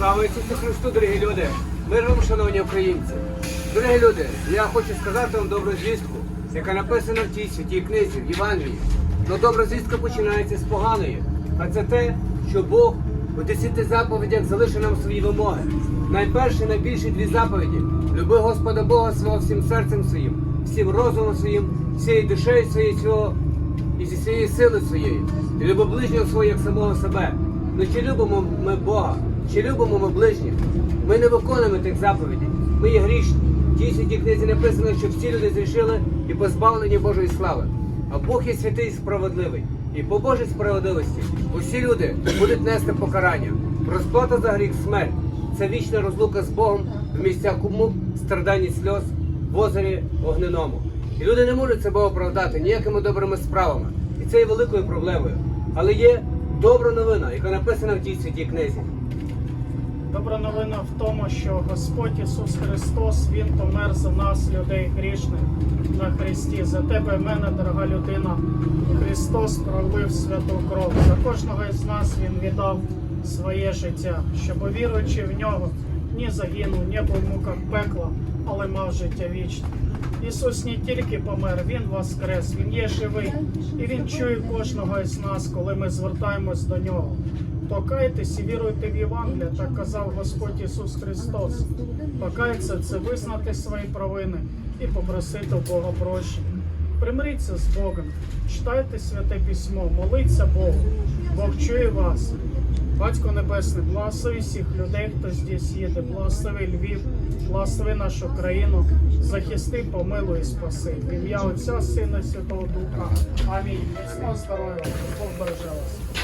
Слава Ісусу Христу, дорогі люди! Мир вам, шановні українці! Дорогі люди, я хочу сказати вам добру звістку, яка написана в тій святій книзі, в Євангелії. Но добра звістка починається з поганої. А це те, що Бог у десяти заповідях залишив нам свої вимоги. Найперше, найбільші дві заповіді. Люби Господа Бога свого всім серцем своїм, всім розумом своїм, всією душею своєю і зі своєї сили своєї, і люби ближнього свого як самого себе. Ну чи любимо ми Бога, чи любимо ми ближніх? Ми не виконуємо тих заповідей. Ми є грішні. В тій книзі написано, що всі люди зрішили і позбавлені Божої слави. А Бог є святий і справедливий. І по Божій справедливості усі люди будуть нести покарання. Розплата за гріх смерть. Це вічна розлука з Богом в місцях мук, страдань і сльоз, в озері огненому. І люди не можуть себе оправдати ніякими добрими справами. І це є великою проблемою. Але є добра новина, яка написана в тій святій книзі. Добра новина в тому, що Господь Ісус Христос Він помер за нас, людей грішних, на Христі. За тебе, мене, дорога людина. Христос пролив святу кров. За кожного із нас Він віддав своє життя, щоб віруючи в нього, ні загинув, ні був муках пекла, але мав життя вічне. Ісус не тільки помер, Він воскрес, Він є живий, і Він чує кожного із нас, коли ми звертаємось до нього. Покайтесь і віруйте в Євангелія, так казав Господь Ісус Христос. Покаятися це визнати свої провини і попросити у Бога прощення. Примиріться з Богом, читайте святе письмо, моліться Богу. Бог чує вас. Батько Небесний, благослови всіх людей, хто здесь їде, благослови Львів, благослови нашу країну, захисти, помилуй спаси. В ім'я Отця, Сина, Святого Духа. Амінь. Міцного здоров'я, Бог береже вас.